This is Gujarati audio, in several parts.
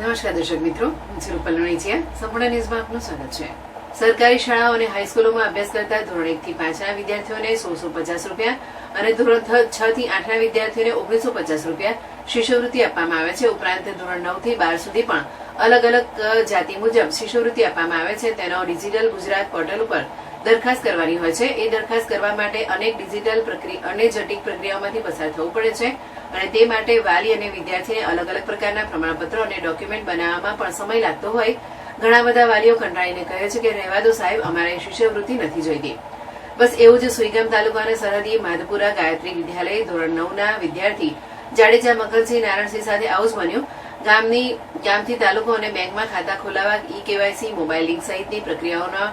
નમસ્કાર દર્શક મિત્રો, હું છું રૂપલ રણીચિયા સંપૂર્ણ ન્યૂઝમાં આપનું સ્વાગત છે. સરકારી શાળાઓ અને હાઈસ્કૂલોમાં અભ્યાસ કરતા ધોરણ એક થી પાંચના વિદ્યાર્થીઓને સોળસો પચાસ રૂપિયા અને ધોરણ છ થી આઠના વિદ્યાર્થીઓને ઓગણીસો પચાસ રૂપિયા શિષ્યવૃત્તિ આપવામાં આવે છે. ઉપરાંત ધોરણ નવથી બાર સુધી પણ અલગ અલગ જાતિ મુજબ શિષ્યવૃત્તિ આપવામાં આવે છે. તેનો ડિજિટલ ગુજરાત પોર્ટલ ઉપર દરખાસ્ત કરવાની હોય છે. એ દરખાસ્ત કરવા માટે અનેક ડિજિટલ અને જટિલ પ્રક્રિયાઓમાંથી પસાર થવું પડે છે. અને તે માટે વાલી અને વિદ્યાર્થીને અલગ અલગ પ્રકારના પ્રમાણપત્રો અને ડોક્યુમેન્ટ બનાવવામાં પણ સમય લાગતો હોય. ઘણા બધા વાલીઓ કંટાળીને કહે છે કે, રહેવા દો સાહેબ, અમારે શિષ્યવૃત્તિ નથી જોઈતી. બસ એવું જ સુઈગામ તાલુકાના સરહદી માધપુરા ગાયત્રી વિદ્યાલય ધોરણ નવના વિદ્યાર્થી જાડેજા મકરસિંહ નારાયણસિંહ સાથે આવું જ બન્યું. ગામની, ગામથી તાલુકો અને બેંકમાં ખાતા ખોલાવવા ઈ કેવાયસી મોબાઈલ લિંક સહિતની પ્રક્રિયાઓના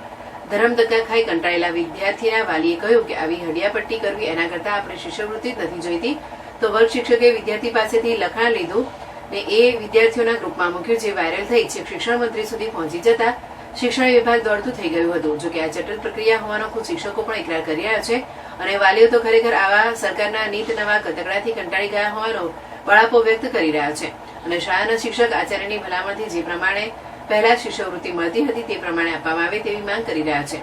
ધરમધક્કા ખાઈ કંટાળેલા વિદ્યાર્થીના વાલીએ કહ્યું કે આવી હડિયાપટ્ટી કરવી એના કરતાં આપણે શિષ્યવૃત્તિ જ નથી જોઈતી. તો વર્ગ શિક્ષકે વિદ્યાર્થી પાસેથી લખાણ લીધું ને એ વિદ્યાર્થીઓના ગ્રુપમાં મૂક્યું જે વાયરલ થઈ છે. શિક્ષણ મંત્રી સુધી પહોંચી જતા શિક્ષણ વિભાગ દોડતું થઈ ગયું હતું. જોકે આ જટિલ પ્રક્રિયા હોવાનો ખુદ શિક્ષકો પણ ઇકરાર કરી રહ્યા છે અને વાલીઓ તો ખરેખર આવા સરકારના નીત નવા કતકડાથી કંટાળી ગયા હોવાનો બળાપો વ્યક્ત કરી રહ્યા છે. અને શાળાના શિક્ષક આચાર્યની ભલામણથી જે પ્રમાણે પહેલા શિષ્યવૃત્તિ મળતી હતી તે પ્રમાણે આપવામાં આવે તેવી માંગ કરી રહ્યા છે.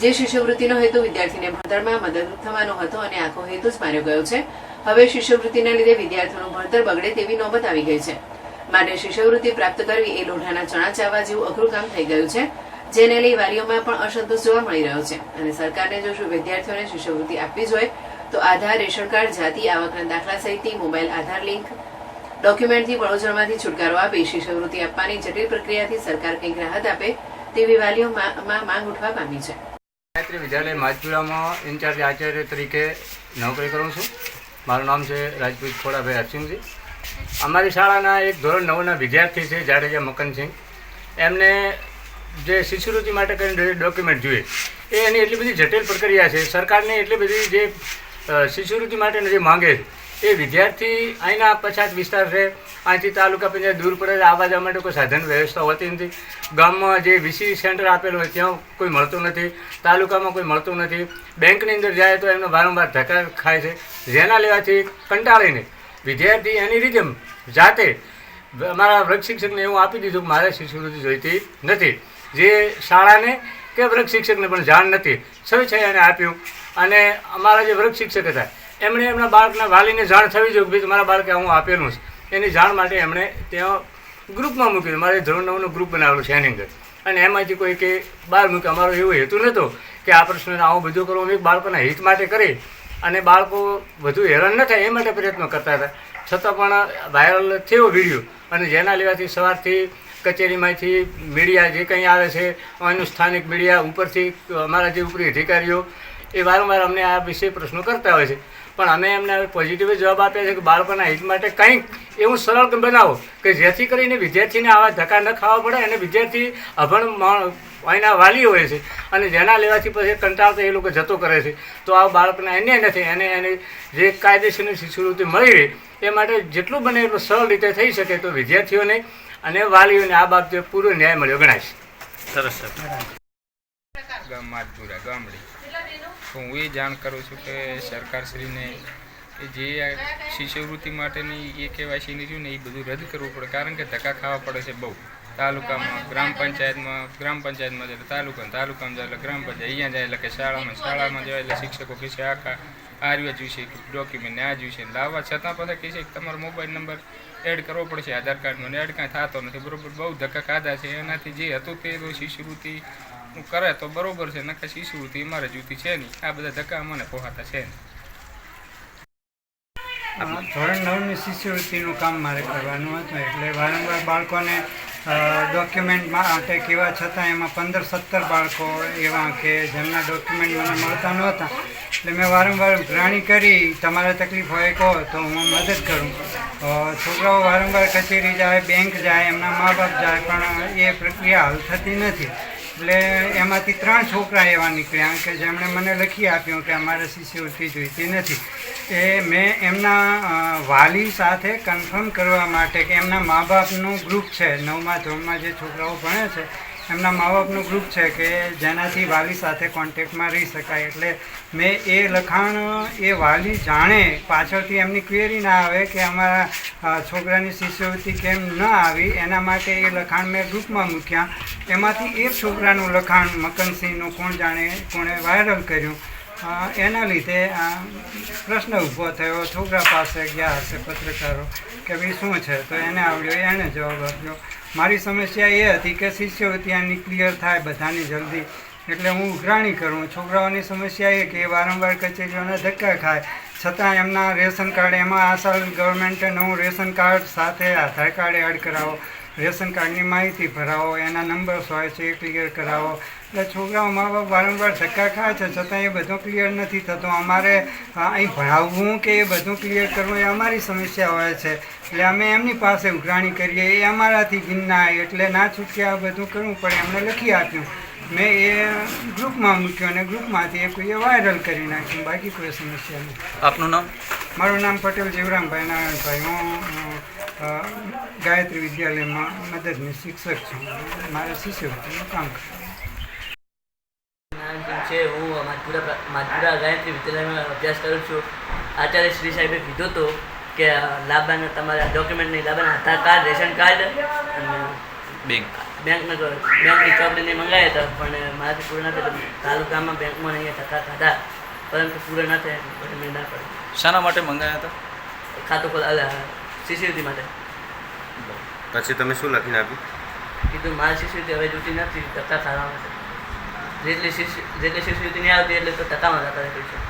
જે શિષ્યવૃત્તિનો હેતુ વિદ્યાર્થીને ભણતરમાં મદદરૂપ થવાનો હતો અને આખો હેતુ જ માર્યો ગયો છે. હવે શિષ્યવૃત્તિના લીધે વિદ્યાર્થીઓનું ભણતર બગડે તેવી નોબત આવી ગઈ છે. માટે શિષ્યવૃત્તિ પ્રાપ્ત કરવી એ લોઢાના ચણા ચાવવા જેવું અઘરું કામ થઈ ગયું છે, જેને લઈ વાલીઓમાં પણ અસંતોષ જોવા મળી રહ્યો છે. અને સરકારને જો વિદ્યાર્થીઓને શિષ્યવૃત્તિ આપવી જોઈએ તો આધાર, રેશન કાર્ડ, જાતિ, આવકના દાખલા સહિતની મોબાઈલ આધાર લિંક ડોક્યુમેન્ટથી પડોજણમાંથી છુટકારો આપી, શિષ્યવૃત્તિ આપવાની જટિલ પ્રક્રિયાથી સરકાર કંઈક રાહત આપે તેવી વાલીઓમાં માંગ ઉઠવા પામી છે. ગાયત્રી વિદ્યાલય માજપુરામાં ઇન્ચાર્જ આચાર્ય તરીકે નોકરી કરું છું. મારું નામ છે રાજપૂત ખોડાભાઈ અરસિંહજી અમારી શાળાના એક ધોરણ નવના વિદ્યાર્થી છે જાડેજા મકનસિંહ. એમને જે શિષ્યવૃત્તિ માટે કરીને ડોક્યુમેન્ટ જોઈએ, એ એની એટલી બધી જટિલ પ્રક્રિયા છે. સરકારની એટલી બધી જે શિષ્યવૃત્તિ માટે જે માંગે એ વિદ્યાર્થી અહીંના પછાત વિસ્તાર છે. અહીંથી તાલુકા પંચાયત દૂર પડે છે. આવવા જવા માટે કોઈ સાધન વ્યવસ્થા હોતી નથી. ગામમાં જે વીસી સેન્ટર આપેલું હોય ત્યાં કોઈ મળતું નથી. તાલુકામાં કોઈ મળતું નથી. બેંકની અંદર જાય તો એમનો વારંવાર ધક્કા ખાય છે. જેના લેવાથી કંટાળીને વિદ્યાર્થી એની રીતે જાતે અમારા વૃક્ષ શિક્ષકને એવું આપી દીધું કે મારે શિષ્યવૃત્તિ જોઈતી નથી. જે શાળાને કે વૃક્ષ શિક્ષકને પણ જાણ નથી. સ્વેચ્છાએ એને આપ્યું. અને અમારા જે વૃક્ષ શિક્ષક હતા એમણે એમના બાળકના વાલીને જાણ થવી જોઈએ. કે ભાઈ તમારા બાળકે હું આપેલું છે. એની જાણ માટે એમણે ત્યાં ગ્રુપમાં મૂક્યું. મારે ધોરણ નવનું ગ્રુપ બનાવેલું છે એની અંદર. અને એમાંથી કોઈ કે બહાર મૂક્યું. અમારો એવો હેતુ નહોતો કે આ પ્રશ્નને આવું બધું કરવું અમે બાળકોના હિત માટે કરી અને બાળકો વધુ હેરાન ન થાય એ માટે પ્રયત્નો કરતા હતા. છતાં પણ વાયરલ થયો વીડિયો અને જેના લેવાથી સવારથી કચેરીમાંથી મીડિયા જે કંઈ આવે છે અહીંનું સ્થાનિક મીડિયા ઉપરથી અમારા જે ઉપરી અધિકારીઓ એ વારંવાર અમને આ વિશે પ્રશ્નો કરતા હોય છે. પણ અમે એમને પોઝિટિવ જવાબ આપ્યા છે કે બાળકોના હિત માટે કંઈક એવું સરળ બનાવો કે જેથી કરીને વિદ્યાર્થીને આવા ધક્કા ન ખાવા પડે અને વિદ્યાર્થી અભણ અહીંના વાલી હોય છે. અને જેના લેવાથી પછી કંટાળતા એ લોકો જતો કરે છે. તો આ બાળકને એને નથી અને એને જે કાયદેસરની શિષ્યવૃત્તિ મળી રહે એ માટે જેટલું બને એટલું સરળ રીતે થઈ શકે તો વિદ્યાર્થીઓને અને વાલીઓને આ બાબતે પૂરો ન્યાય મળ્યો. ગણાય. છે સરસ. સર ગામ માધપુરા ગામડી. તો હું એ જાણ કરું છું કે સરકારશ્રીને જે શિષ્યવૃત્તિ માટેની એ કેવાયસીની રહ્યું ને એ બધું રદ કરવું પડે. કારણ કે ધક્કા ખાવા પડે છે બહુ. તાલુકામાં, ગ્રામ પંચાયતમાં ગ્રામ પંચાયતમાં જાય તાલુકામાં તાલુકા તાલુકામાં જાય એટલે ગ્રામ પંચાયત, અહીંયા જાય એટલે કે શાળામાં શાળામાં જાય એટલે શિક્ષકો કહે છે આખા આ જોઈશે ડોક્યુમેન્ટ આ જોઈશે લાવવા છતાં પાછા કહે છે કે તમારો મોબાઈલ નંબર એડ કરવો પડશે, આધાર કાર્ડમાં એડ કાંઈ થતો નથી. બરાબર, બહુ ધક્કા ખાધા છે. એનાથી જે હતું તે શિષ્યવૃત્તિ કરે તો બરોબર છે, નકર શિષ્યવૃત્તિ મારે જૂતી છે નહીં. આ બધા ધક્કા મને પોહાતા છે નહીં. ધોરણ નવની શિષ્યવૃત્તિનું કામ મારે કરવાનું હતું, એટલે વારંવાર બાળકોને ડોક્યુમેન્ટ માટે કેવા છતાં એમાં પંદર સત્તર બાળકો એવા કે જેમના ડોક્યુમેન્ટ મને મળતા નહોતા. એટલે મેં વારંવાર ગ્રાણી કરી, તમારે તકલીફ હોય કહો, તો હું મદદ કરું. છોકરાઓ વારંવાર કચેરી જાય, બેંક જાય, એમના મા બાપ જાય, પણ એ પ્રક્રિયા હાલ થતી નથી. એટલે એમાંથી ત્રણ છોકરા એવા નીકળ્યા કે જેમણે મને લખી આપ્યું કે અમારે શિષ્યવૃત્તિ જોઈતી નથી. એ મેં એમના વાલી સાથે કન્ફર્મ કરવા માટે કે એમના મા બાપનું ગ્રુપ છે, નવમા ધોરણમાં જે છોકરાઓ ભણે છે એમના મા બાપનું ગ્રુપ છે કે જેનાથી વાલી સાથે કોન્ટેક્ટમાં રહી શકાય. એટલે મેં એ લખાણ, એ વાલી જાણે, પાછળથી એમની ક્વેરી ના આવે કે અમારા છોકરાની શિષ્યવૃત્તિ કેમ ન આવી, એના માટે એ લખાણ મેં ગ્રુપમાં મૂક્યા. એમાંથી એક છોકરાનું લખાણ મકનસિંહનું કોણ જાણે, કોણે વાયરલ કર્યું. એના લીધે આ પ્રશ્ન ઊભો થયો. છોકરા પાસે ગયા હશે પત્રકારો કે ભાઈ શું છે? તો એને આવડ્યો એણે જવાબ આપ્યો. મારી સમસ્યા એ હતી કે શિષ્યવૃત્તિ આની ક્લિયર થાય બધાની જલ્દી. એટલે હું ઉઘરાણી કરું. છોકરાઓની સમસ્યા એ કે વારંવાર કચેરીઓના ધક્કા ખાય. છતાં એમના રેશન કાર્ડ એમાં આ સાલ ગવર્મેન્ટે નવું રેશન કાર્ડ સાથે આધાર કાર્ડ એડ કરાવો. રેશન કાર્ડની માહિતી ભરાવો. એના નંબર્સ હોય છે એ ક્લિયર કરાવો. એટલે છોકરાઓ મા બાપ વારંવાર ધક્કા ખાય છે છતાં એ બધું ક્લિયર નથી થતો. અમારે અહીં ભણાવવું કે એ બધું ક્લિયર કરવું એ અમારી સમસ્યા હોય છે. એટલે અમે એમની પાસે ઉઘરાણી કરીએ એ અમારાથી ગિન્ના એટલે ના છૂટકે આ બધું કરવું પડે. એમને લખી આપ્યું. મેં એ ગ્રુપમાં મૂક્યો અને ગ્રુપમાંથી એ કોઈએ વાયરલ કરી નાખ્યું. બાકી કોઈ સમસ્યા નથી. આપનું નામ? મારું નામ પટેલ જીવરામભાઈ નારાયણભાઈ. હું ગાયત્રી વિદ્યાલયમાં મદદની શિક્ષક છું. મારે શિષ્યવૃત્તિનું કામ કરું નામ છે હું માધપુરા માધપુરા ગાયત્રી વિદ્યાલયમાં અભ્યાસ કરું છું. આચાર્ય શ્રી સાહેબે કીધું હતું કે લાભાના તમારા ડોક્યુમેન્ટની લાભાના આધાર કાર્ડ રેશન કાર્ડ અને બેંક બેંકના બેંકની ચોપડીને મંગાવ્યા હતા પણ મારાથી પૂરા ના થયા. તાલુકામાં બેંકમાં અહીંયા ટકા ખાતા પરંતુ પૂરા ના થયા એટલે મેં ના પડે. શાના માટે મંગાવ્યા હતા? ખાતું ખોલ શિષ્યવૃત્તિ માટે. પછી તમે શું લખીને આપ્યું? કીધું મારા શિષ્યવૃત્તિ હવે જોતી નથી ટકા ખાવા માટે. જેટલી શિષ્ય જેટલી શિષ્યવૃત્તિ નહીં આવતી એટલે તો ટકામાં જતા રહે છે